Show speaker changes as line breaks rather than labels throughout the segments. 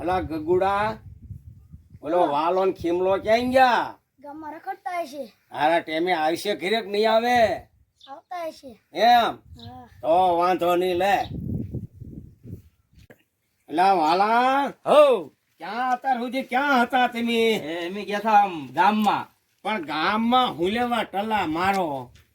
અલા ગગુડા ઓલો વાલો ને ખીમલો ક્યાં ગયા?
ગામમાં રખડતા હશે
હારા ટેમે આવશે ઘરે કે નહીં આવે?
આવતા હશે
એમ? તો વાંધો નહીં લે. અલા વાલા
હો.
ક્યાં હતા સુધી ક્યાં હતા તમે?
એમ ગયા હતા આમ ગામમાં.
પણ ગામમાં હું લેવા ટલા મારો?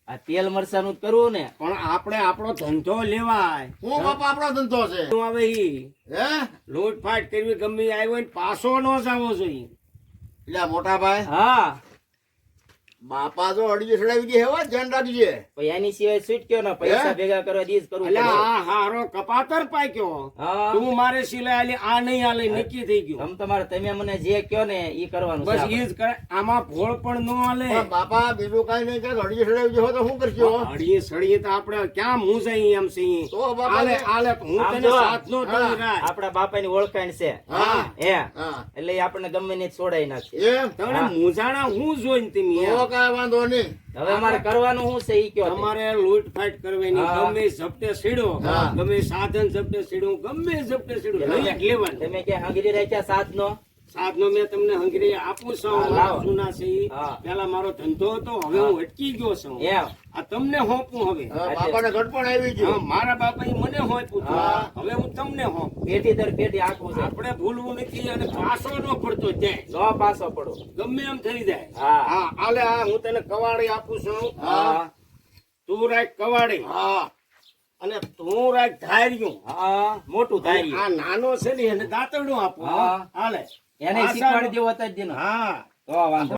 આ તેલ મરચાનું જ કરવું ને.
પણ આપણે આપણો ધંધો લેવાય.
હું બાપા આપણો ધંધો છે?
શું આવે ઈ.
હે?
લૂંટફાટ કરવી ગમે આવ્યો ને પાછો ન જવો જોઈએ.
એટલે મોટા ભાઈ?
હા.
બાપા તો અડીએ ચડાવી દે હેવા ધ્યાન રાખજે.
પછી એની સિવાય છૂટ કયો ને? પૈસા ભેગા કરવા દીજ કરું
એટલે આ હારો કપાતર પાક્યો. તું મારે સિલાઈ આલી આ નહીં આલે નક્કી થઈ ગયું.
આમ તમારે તમે મને જે કયો ને ઈ કરવાનું
બસ. ઈ જ કરે. આમાં ભોળ પણ ન આલે.
બાપા બીજું કઈ નહીં કે અડીએ ચડાવી દે તો શું કરશો?
હળીએ સળીએ તો આપણે ક્યાં હું જઈ એમ છીએ
તો બાપા
આલે આલે હું તને સાથ નો રાય.
આપણા બાપાની ઓળખાણ છે.
હા.
હે? એટલે આપણને ગમે ને છોડાઈ નાખે.
એમ?
તમને મૂઝાણા હું જોઈને તમે.
કાંઈ વાંધો નહીં.
હવે અમારે કરવાનું શું છે ઈ કયો અમારે
લૂંટ લૂંટફાટ કરવાની ગમે ઝપટે સીડો ગમે સાધન ઝપટે સીડો ગમે ઝપટે સીડું લઈ લેવાનું.
તમે ક્યાં હાંગરી રાખ્યા સાત નો
સાધનો મેં તમને હંગરી આપું છું
હા,
જૂના છે પેલા મારો ધંધો હતો હવે હું અટકી ગયો છું. આ તમને હોપું હવે.
બાપાને ગડપણ આવી
હા,
ગયું
મારા બાપા મને
હોપું.
હવે હું તમને હોપું.
પેટી દર પેટી આખું છે.
આપણે ભૂલવું નથી અને પાછો ન પડતો જાય
નો પાછો પડો.
ગમે એમ થઈ જાય.
હા.
હા આલે આ હું તને કવાડી આપું છું.
હા.
તું રાખ કવાડી.
હા.
અને તું રાખ ધાર્યું.
હા. મોટું ધાર્યું.
આ નાનો છે ને એને દાંતરડું આપું.
હા.
હાલે.
એને શીખવાડી દેવો હતા જ
હા.
તો વાંધો.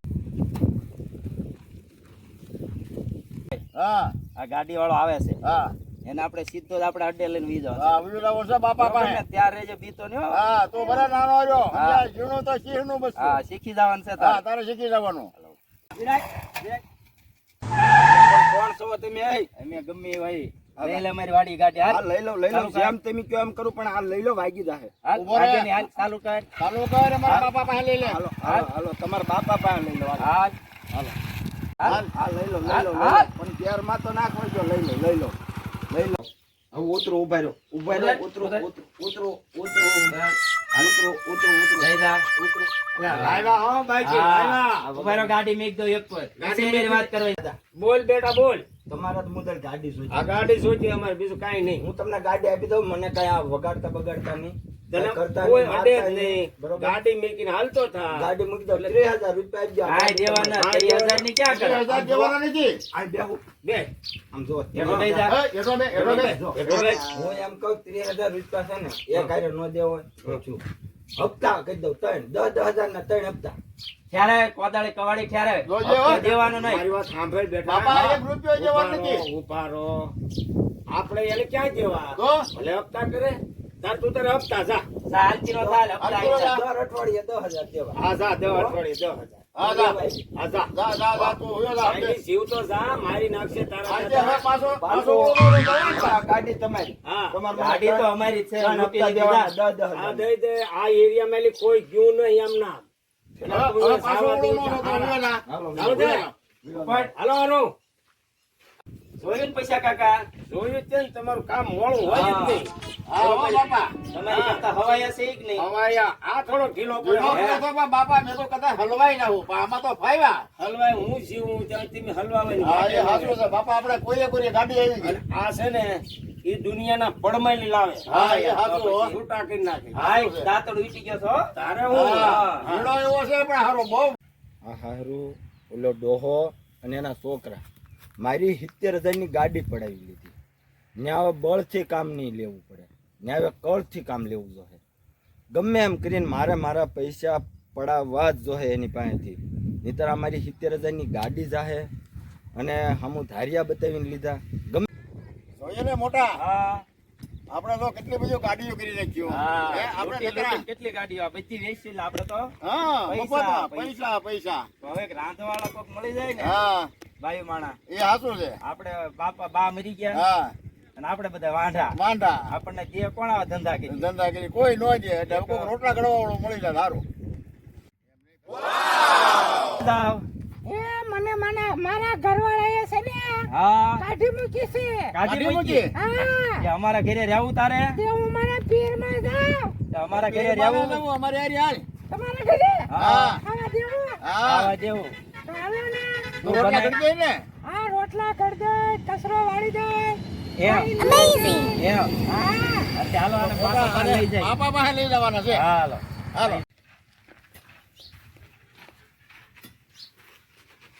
હા.
આ ગાડી વાળો આવે છે.
હા.
એને આપણે સીધો જ આપણે અડે લઈને વીજો
હા લાવો બાપા? પાસે.
ત્યાં રહેજો બીતો ને હા.
તો બરા નાનો આવ્યો
હા.
જૂનો તો શીખનું બસ
હા શીખી જવાનું છે
હા
તારે.
શીખી જવાનું.
કોણ છો તમે અમે ગમે હોય લઈ લે. મારી વાડી ગાડી હા
લઈ લો લઈ
લો.
જેમ તમે કયો એમ કરું પણ આ લઈ લો વાગી જાહે.
ઊભો રહે.
વાગે ની હાલ ચાલુ કર.
ચાલુ કર મારા બાપા પાસે લઈ લે.
હાલો હાલો તમારા બાપા પાસે લઈ લો હાલો.
હાલ.
હાલો
હાલ
હા લઈ લો લઈ લો લઈ
હાલ.
લો પણ ત્યારમાં તો નાખો જો લઈ લો લઈ લો. લઈ લો. હવે ઉતરો ઊભા રહ્યો ઊભા રહ્યો ઉતરો
ઉતરો
ઉતરો ઉતરો ઉતરો ઉતરો. ઉતરો ઉતરો. ઉતરો લાવ્યા હો બાઈજી લાવ્યા
ઊભા ગાડી મેક દો એક પર.
ગાડી
વાત કરવાની
બોલ બેટા બોલ.
તમારા તો મુદલ ગાડી જોઈએ
આ ગાડી સોચી અમારે બીજું કાંઈ નહીં.
હું તમને ગાડી આપી દઉં મને કઈ આ વગાડતા બગાડતા નહીં.
તને
કઈ કરતા
કોઈ
નહીં,
અડે જ
મારતા
નહીં.
બરોબર?
ગાડી મેકીને હાલતો થા.
ગાડી મૂકી દો ત્રીસ હજાર રૂપિયા આપજો. દેવાના ત્રીસ હજારની ક્યાં કરે?
હજાર દેવાના નથી
આ બેહુ બે આમ જો
એનો જા. હું એમ કહું ત્રીસ હજાર રૂપિયા છે ને એ કાર્ય નો દેવો હોય છું. હપ્તા કહી દઉં ત્રણ. દસ દસ હજાર ના ત્રણ હપ્તા. ક્યારે? કોદાળી કવાડી. હપ્તા દેવાનું નહીં.
મારી વાત સાંભળ બેટા
બાપા એક રૂપિયો જેવા નથી.
ઉપારો. આપણે એને ક્યાં જેવા? ભલે હપ્તા કરે. તાર તું તારે હપ્તા જા.
ચાલતી નો ચાલ હપ્તા
હાલ.
દર અઠવાડિયે દસ હજાર દેવા.
હા જા દેવા અઠવાડિયે દસ હજાર. જીવ તો જા મારી નાખશે તારા.
ગાડી તમારી. ગાડી અમારી છે.
આ એરિયા કોઈ ગયું નહીં
એમના
હાલો હાલો.
જોયું પૈસા કાકા?
જોયું છે ને તમારું કામ મોડું હોય જ નહીં.
હા બાપા.
તમારી કરતા હવાયા છે કે નહીં?
હવાયા. આ થોડો ઢીલો
ઢીલો
પડે.
પડ્યો તો પણ બાપા મેં તો કદાચ હલવાઈ ના હું આમાં તો ફાવ્યા
હલવાય હું જીવું ત્યાં તમે હલવાવાની
હા એ
વાત
છે. બાપા આપણે કોઈએ ગાડી આવી
આ છે ને એ દુનિયાના પડમાઈ લાવે.
હા, એ હાચું
છૂટા કરી નાખે.
હા દાંતડું વીટી ગયો છો?
તારે હું.
ઢીલો એવો છે પણ હારો બહુ.
આ હારું ઓલો ડોહો અને એના છોકરા. મારી સિત્તેર હજારની ગાડી પડાવી લીધી. ને હવે બળથી કામ નહીં લેવું પડે. ત્યાં હવે કળથી કામ લેવું જોઈએ. ગમે એમ કરીને મારે મારા પૈસા પડાવવા જ જોઈએ એની પાસેથી. નહીતર અમારી મારી સિત્તેર હજારની ગાડી જાહે અને હમું ધારિયા બતાવીને લીધા. ગમે
જોઈએ ને મોટા.
હા.
આપણે તો કેટલી બધી ગાડીઓ કરી નાખ્યું. હા. આપણે
કેટલી કેટલી ગાડીઓ? બધી વેચી લે આપણે તો.
હા
પૈસા,
પૈસા. પૈસા
હવે રાંધવાળા કોક મળી જાય ને.
હા.
બાયું માણા
એ સાચું છે.
આપણે બાપા બા મરી ગયા.
હા.
અને આપણે બધા વાંઢા.
વાંઢા.
આપણને જે કોણ આવા ધંધા કરી.
ધંધા કરી. કોઈ ન દે. એટલે કોઈ રોટલા ઘડવા વાળો મળી જાય સારું
એ મને મને મારા ઘરવાળાએ છે ને
હા.
કાઢી મૂકી છે.
કાઢી
કાઢી
મૂકી?
મૂકી?
હા.
કે અમારા ઘરે રહેવું તારે?
તે હું મારા પીરમાં જાઉં.
અમારા ઘરે રહેવું?
અમારે હારે હાલ.
તમારા ઘરે?
હા.
દેવું?
હા. રોટલા કરી દે ને?
હા રોટલા કરી દે કચરો વાળી દે
એમ. એમ.
હા.
ચાલો આને પાછા લઈ જાય.
બાપા પાસે લઈ જવાના છે.
હાલો.
હાલો.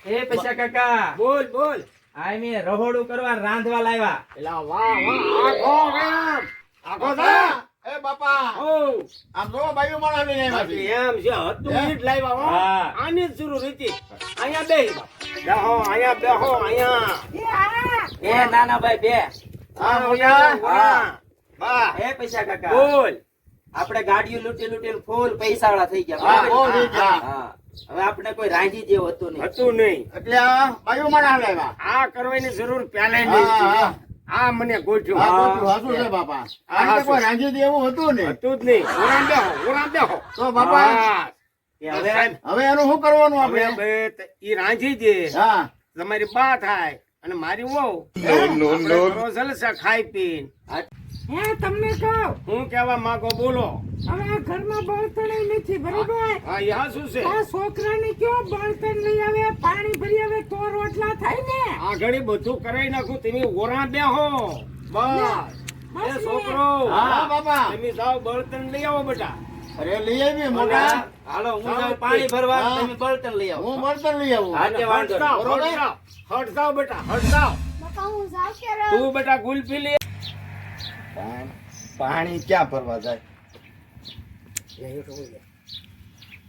એ પૈસા કાકા.
બોલ બોલ.
આ મેં રહોડું કરવા રાંધવા લાવ્યા
એલા વાહ વાહ આખો રામ. આખો રામ.
એ બાપા.
ઓ
આમ જો બાયું મળાવી લઈને
એમ છે હતું
હે?
લાવ્યા હો.
હા.
આની જ જરૂર હતી. અહીંયા બેહી બેહો અહીંયા બેહો અહીંયા.
એ
નાના ભાઈ બે.
હા મોયા
હા.
હા
એ પૈસા કાકા.
બોલ.
આપણે ગાડીઓ લૂટી લૂંટીને ફૂલ પૈસા વાળા થઈ ગયા.
હા, બહુ થઈ ગયા.
હા. હવે આપણે કોઈ રાજી જેવું હતું નહીં.
હતું નહીં.
એટલે આ બાયું લાવ્યા.
આ કરવાની જરૂર પહેલા. નહીં. આ મને ગોઠ્યું
આ
હા.
બધું હાચું છે બાપા? કોઈ રાંધી દે હતું નહીં.
હતું જ નહીં. ઓરામ બેહો ઓરામ બેહો.
તો બાપા
હવે
એનું શું કરવાનું આપણે?
ઈ રાંધી દે.
હા.
તમારી બા થાય અને મારી વહુ. જલસા ખાઈ પીન.
હે તમને કહો.
હું કેવા માંગો બોલો.
હવે આ ઘરમાં બળતણ નથી બરોબર?
હા યા શું છે?
આ છોકરાને કયો બળતણ લઈ આવે? પાણી ભરી આવે તો રોટલા થાય ને?
આ ઘડી બધું કરાઈ નાખું તમે ઓરા બેહો બસ. એ
બસ
છોકરો.
હા બાપા.
તમે જાઓ બળતણ લઈ આવો બેટા
અરે લઈ આવી મોટા.
હાલો હું જાઉં પાણી ભરવા તમે બળતણ લઈ આવો.
હું બળતણ લઈ આવું.
હા, તે વાંધો
બરોબર?
હટ જાવ બેટા હટ જાવ તું બેટા ગુલફી લે
પાણી ક્યાં ભરવા જાય?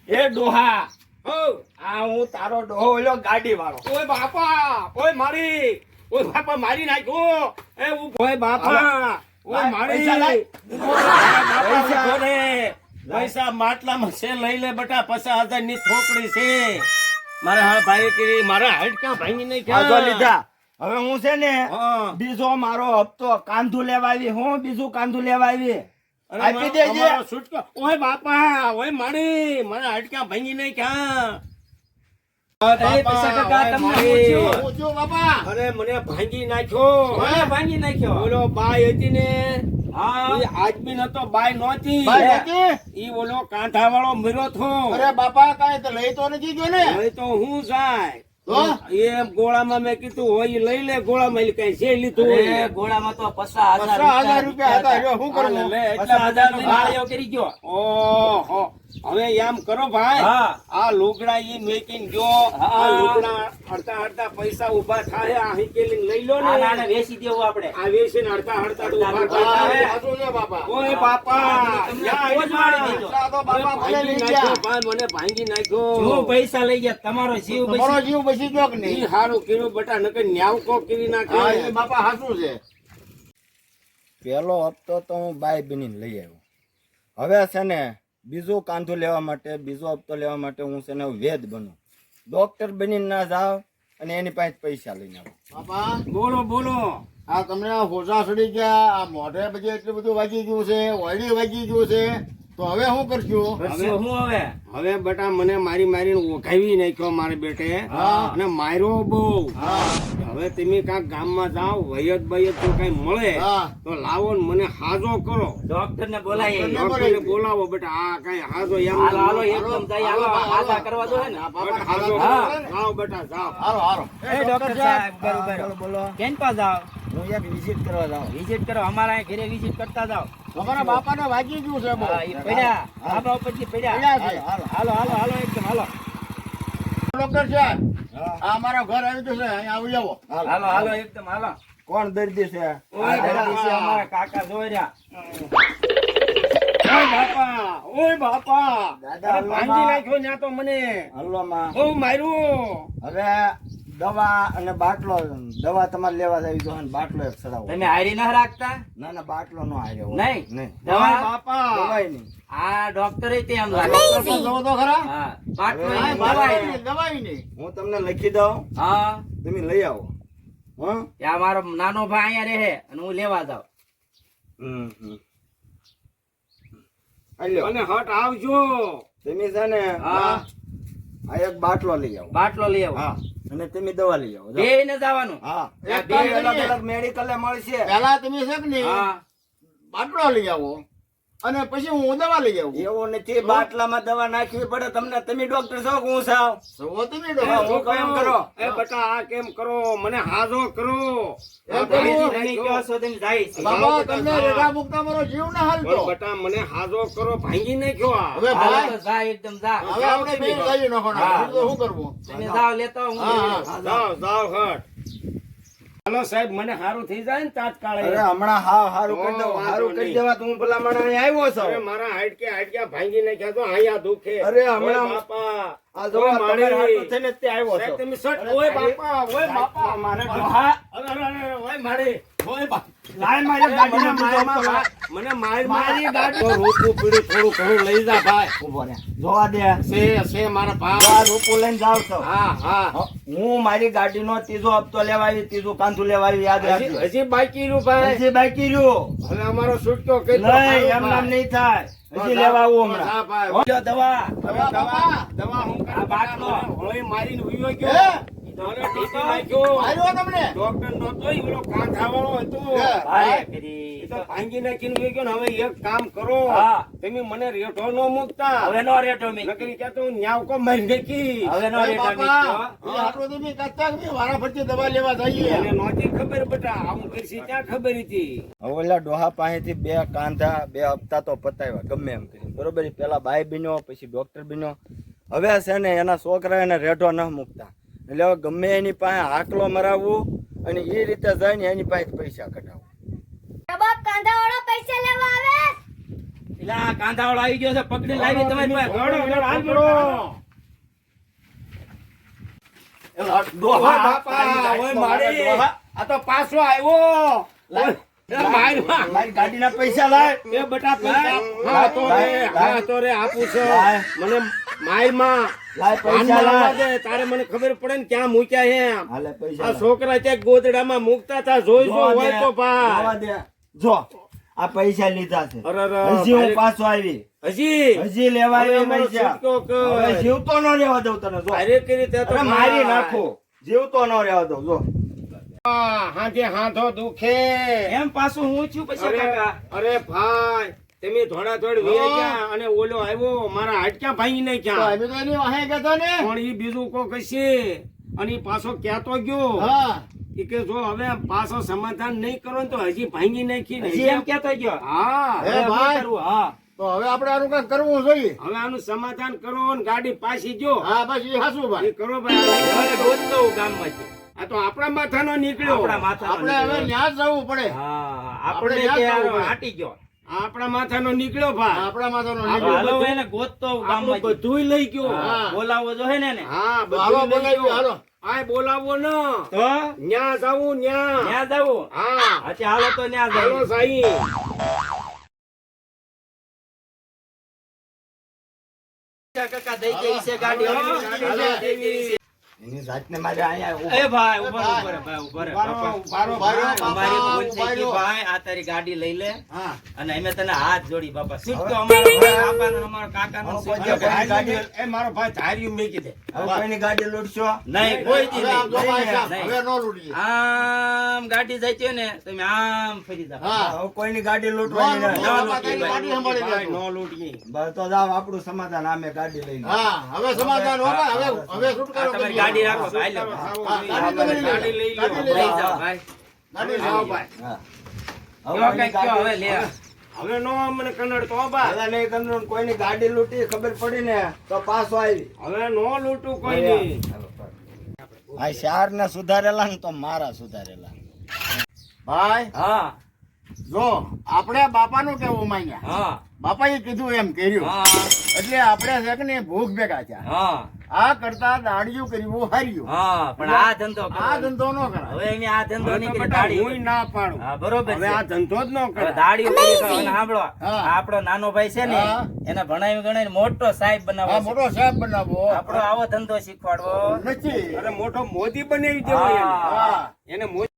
એ ડોહા. હો આ હું તારો ડોહો ઓલો ગાડી વાળો ઓય બાપા ઓય મારી. ઓય બાપા મારી નાખ્યો એ હું ભોય બાપા ઓય મારી.
પૈસા પૈસા.
માટલામાં છે લઈ લે બટા પચાસ હજારની થોકડી છે. મારે હા ભાઈ કરી મારા ક્યાં ભાઈ નહીં
ક્યાં? લીધા. હવે હું છે ને બીજો મારો હપ્તો કાંધું લેવા આવી હું બીજું કાંધું લેવા આવી. આપી દેજે.
છૂટકો ઓય બાપા ઓય મારી મારા ક્યાં ભાંગી નહીં ક્યાં? અરે મને ભાંગી નાખ્યો.
ભાંગી નાખ્યો.
બોલો બાય હતી ને. આદમી નતો બાય નહોતી. ઈ ઓલો કાંઠા વાળો મર્યો થો.
અરે બાપા કાંઈ તો લઈ તો નથી ગયો ને?
હવે તો હું જાય. એ ગોળામાં મેં કીધું હોય ઈ લઈ લે ગોળામાં કઈ છે લીધું હોય.
ગોળામાં તો પચાસ હજાર
હજાર રૂપિયા હતા શું કરવું?
લે,
હજાર કરી ગયો.
ઓહો. હવે એમ કરો ભાઈ આ લુગડા ઈ મેકિંગ
જો
આ લુગડા હડતા હડતા પૈસા ઊભા થાય આ હિકેલીને લઈ લો
ને. આને વેચી દેવું આપણે.
આ વેચીને હડતા હડતા તો
ઊભા
થાય.
છે બાપા.
ઓય બાપા યા
પોચ મારી દીધો.
તો બાપા
મને
લઈ
ભાંગી
ગયા.
નાખ્યો, ભાઈ, મને ભાંગી
શું
જો
પૈસા લઈ ગયા તમારો જીવ
તમારો
બચી
જીવ બચી ગયો કે નહીં?
હારું કર્યું બટા નકર ન્યાવકો કરી
હા
નાખે
એ બાપા હાસું છે.
પેલો હપ્તો તો હું બાય બની લઈ આવ્યો. હવે છે ને બીજું કાંધો લેવા માટે બીજો હપ્તો લેવા માટે હું છે વેદ બનું. ડોક્ટર બનીને ના જાવ અને એની પાસે પૈસા લઈને આવો.
બાપા.
બોલો બોલો.
આ તમને આ હોજા સડી ગયા આ મોઢે પછી એટલું બધું વાગી ગયું છે ઓયડી વાગી ગયું છે. તો હવે શું કરશું?
હવે શું હવે?
હવે બેટા મને મારી મારીને ઓઘાવી નાખ્યો મારે બેટે. અને માર્યો બહુ. હવે તમે કાંક ગામમાં જાઓ વયત બયત તો કઈ મળે તો લાવો ને મને હાજો કરો.
ડોક્ટર ને બોલાય
ડોક્ટર
ને બોલાવો બેટા આ કઈ હાજો એમ
હાલો હાલો એકદમ જાય હાલો આશા કરવા દો હે ને.
આ
હાજો
હા.
જાઓ બેટા જાઓ.
હારો હારો
એ ડોક્ટર સાહેબ બરોબર.
બોલો બોલો.
કેમ પા જાઓ
હું એક વિઝિટ કરવા જાઉં.
વિઝિટ કરો અમારા અહીં ઘરે વિઝિટ કરતા જાઓ.
તમારા બાપાને વાગી ગયું છે
પડ્યા. ધાબા ઉપરથી પડ્યા. હાલો હાલો હાલો એકદમ હાલો.
ડોક્ટર સાહેબ આ અમારા ઘર આવી ગયું અહીંયા આવી જાઓ
હાલો. હાલો એકદમ હાલો.
કોણ દર્દી છે?
આ દર્દી છે અમારા કાકા જોઈ રહ્યા.
ઓય બાપા. ઓય બાપા.
દાદા,
ભાંગી નાખ્યો ન્યા તો મને.
હલવામાં
બહુ માર્યું.
હવે દવા અને બાટલો દવા તમારે લેવા જાવી અને બાટલો એક ચડાવો.
તમે હારી ના રાખતા?
ના ના બાટલો નો આવ્યો
નહીં?
નહીં.
દવા?
બાપા.
દવાય નહીં.
આ ડોક્ટર તેમ
ડોક્ટર તો જો તો ખરા.
હા બાટલો દવાઈ
દવાઈ નહીં, દવાઈ નહીં.
હું તમને લખી દઉં.
હા.
તમે લઈ આવો. હા?
ત્યાં મારો નાનો ભાઈ અહીંયા રહે અને હું લેવા જાઉં.
હમ હમ.
અને હટ આવજો.
તમે છે ને
હા.
આ એક બાટલો લઈ આવો.
બાટલો લઈ આવો.
હા. અને તમે દવા લઈ આવો જાઓ.
બે ને જવાનું.
હા. બે અલગ. અલગ મેડિકલે મળશે.
પહેલા તમે છે કે નહીં? બાટલો લઈ આવો. અને પછી હું દવા લઈ આવું.
એવું નથી બાટલામાં દવા નાખવી પડે તમને તમે ડોક્ટર છો હું સાવ
છો તમે ડોક્ટર.
હું કેમ કરો?
એ બટા આ કેમ કરો? મને હાજો કરો.
એમ
તમે
કહું.
તમે છો તેમ જાય છે.
બાબા તમને રેડા મુકતા મારો જીવ ના હાલતો.
બટા મને હાજો કરો ભાંગી નાખ્યો આ.
હવે ભાઈ
જા એકદમ જા.
હવે આપણે બે. બીજું તો શું કરવું?
તમે જાવ લેતા હું જાવ
જાઓ હટ. હાલો સાહેબ મને સારું થઈ જાય ને તાત્કાળે
અરે હમણાં હા સારું કરી દઉં સારું કરી દેવા તું હું ભલા માણસ અહીંયા આવ્યો
અરે મારા હાડકે હાડકે ભાંગી નાખ્યા તો અહીંયા દુખે.
અરે હમણાં-
બાપા.
આ જો
મારે
તમારે થઈને તે આવ્યો છો.
તમે સટ ઓય બાપા ઓય બાપા.
મારે
અરે અરે ઓય મારી. મને માર મારી ગાડી તો રોકવું થોડું ઘણું લઈ જા ભાઈ.
ઊભો રે. જોવા દે.
છે છે મારા ભાઈ
આ લઈને જાઉં છું.
હા હા.
હું મારી ગાડીનો ત્રીજો હપ્તો લેવા આવી ત્રીજું કાંધું લેવા આવી યાદ રાખજો.
હજી બાકી રહ્યું ભાઈ.
હજી બાકી રહ્યું.
હવે અમારો છૂટકો
નહીં એમ નામ નહીં થાય. હજી લેવા આવું હમણાં. દવા.
દવા દવા હું
બાટલો.
હવે મારીને ઉયો ગયો મને રેઠો ન મૂકતા.
હવે નો રેટો
નકરી ક્યાં તો ન્યાવ કો મારી
હવે નો
એ
રેટો
બાપા
મી
એ આટલો તમે કાચા વારા ફરતી દવા લેવા જઈએ.
મને ખબર બેટા આવું કરશી ક્યાં ખબર હતી?
ઓલા ડોહા પાસેથી બે કાંધા બે હપ્તા તો પતાવ્યા ગમે એમ કરી. બરોબર પેલા બાઈ બીનો પછી ડોક્ટર બીનો હવે છે ને એના છોકરા એને રેઢો ન મૂકતા. એટલે હવે ગમે એની પાસે હાકલો મરાવવું અને એ રીતે જઈને એની પાસે પૈસા કઢાવવું.
પૈસા લેવા આવે?
પેલા કાંધાવાળો આવી ગયો છે પકડી લાવી તમારી પાસે.
દોડો, દોડો, હાલ દોડો. ઓય બાપા, ઓય મારી. આ તો પાછો આવ્યો.
ગાડીના પૈસા લાય.
એ બટા પૈસા. હા તો રે હા તો રે આપું છું. મને મારમાં
માં પૈસા.
તારે મને ખબર પડે ને ક્યાં મૂક્યા
હે.
આ
પૈસા
છોકરા ત્યાં ગોદડામાં મૂકતા હોય તો ભાઈ
જો આ પૈસા લીધા છે.
અરે અરે,
હજી હું પાછો આવી.
હજી?
હજી લેવા જીવતો ન રહેવા દઉં તને જો.
અરે કરી તે
મારી નાખો. જીવતો ન રહેવા દઉં જો.
હાથે હાથો દુખે.
એમ પાછું હું છું પછી કાકા?
અરે ભાઈ. તમે થોડા થોડ ગયા અને ઓલો આવ્યો? મારા હાડક્યા ભાંગી
તો
નાખ્યા
અમે તો એની વાહે ગયો ને.
પણ ઈ બીજું કો કશે અને પાછો ક્યાં તો ગયો.
હા.
કે જો હવે પાછો સમાધાન નહીં કરો તો હજી ભાંગી નાખી
હજી એમ કેતો ગયો.
હા.
હે ભાઈ.
કરવું હા.
તો હવે આપણે આનું કંઈક કરવું જોઈએ.
હવે આનું સમાધાન કરો ને ગાડી પાછી જો.
હા પાછી હાસુ ભાઈ.
કરો ભાઈ
હવે ગોતતો હું છે
આ તો આપણા માથાનો નીકળ્યો.
આપણા માથા
આપણે હવે ન્યાસ જવું પડે.
હા
આપણે ક્યાં?
હાટી ગયો.
આપણા માથાનો નીકળ્યો ભાઈ
આપણા માથાનો નીકળ્યો.
હાલો એને ગોતતો ગામમાં
બધુંય લઈ ગયો.
બોલાવો જો હે ને
હા
તો હાલો
બધું લઈ
બોલાવી
ગયો.
હાલો.
આય બોલાવો ન.
તો?
ન્યા જાવું ન્યા.
ન્યા જવું
હા.
અચ્છા હાલો તો ત્યાં
હાલો સાઈ.
કાકા દઈ દઈ છે ગાડી
એની જાતને મારે અહીંયા
એ ભાઈ ઊભો ઊભો ભાઈ ઊભો રહો.
ઉભારો, ઉભારો,
ઉભારો,
ભાઈ.
અમારી ભૂલ થઈ ગઈ ભાઈ આ તારી ગાડી લઈ લે
હા
અને અમે તને હાથ જોડી બાપા છૂટકો અમારો ભાઈ બાપાનો અમારો કાકાનો
હવે
છૂટકો
કોઈ
ભાઈ.
ગાડી-
એ મારો ભાઈ ધાર્યું મેકી દે
હવે કોઈની ગાડી લૂંટશો
નહીં કોઈ દી
આમ
નહીં.
જો ભાઈ સાહેબ,
નહીં.
હવે નો લૂંટીએ
આમ ગાડી જાય છે ને તમે આમ ફરી જાઓ
હા
હવે કોઈની ગાડી લૂંટવાની નહીં.
નો,
ના,
નો લૂંટીએ.
બસ તો જાઓ આપણું સમાધાન આમે ગાડી લઈ
હા હવે સમાધાન હવે હવે છુટકારો
તમારી
કરીએ.
ગાડી રાખો ભાઈ લો.
ગાડી લઈ લો.
લઈ.
જાઓ ભાઈ.
ગાડી લઈ
આવો ભાઈ.
હવે
કંઈક કયો હવે લે.
હવે નો મને કન્નડ તો બા.
હવે નહીં કન્નડ કોઈની ગાડી લૂટી ખબર પડી ને તો પાછો આવી.
હવે નો લૂટું કોઈ નહીં
આ. શહેર ને સુધારેલા ને તો મારા સુધારેલા.
ભાઈ
હા.
જો આપણે બાપાનું કેવું માન્યા.
હા.
બાપાએ કીધું એમ કર્યું.
હા.
એટલે આપણે છે કે ને ભૂખ ભેગા થયા.
હા.
આ કરતા દાડિયું કર્યું હાર્યું.
હા પણ આ ધંધો
આ ધંધો નો કરાય.
હવે એની આ ધંધો ની
કરી
દાડી
હું ના પાડું.
હા બરોબર
હવે આ ધંધો જ ન
કરાય.
કરે
કરી સાંભળો. આપણો નાનો ભાઈ છે ને એને ભણાવી ગણાય મોટો સાહેબ બનાવો હા
મોટો સાહેબ બનાવો.
આપણો આવો ધંધો શીખવાડવો.
નથી.
અરે મોટો મોદી બનાવી દેવો એને.
હા.
હા
એને મોદી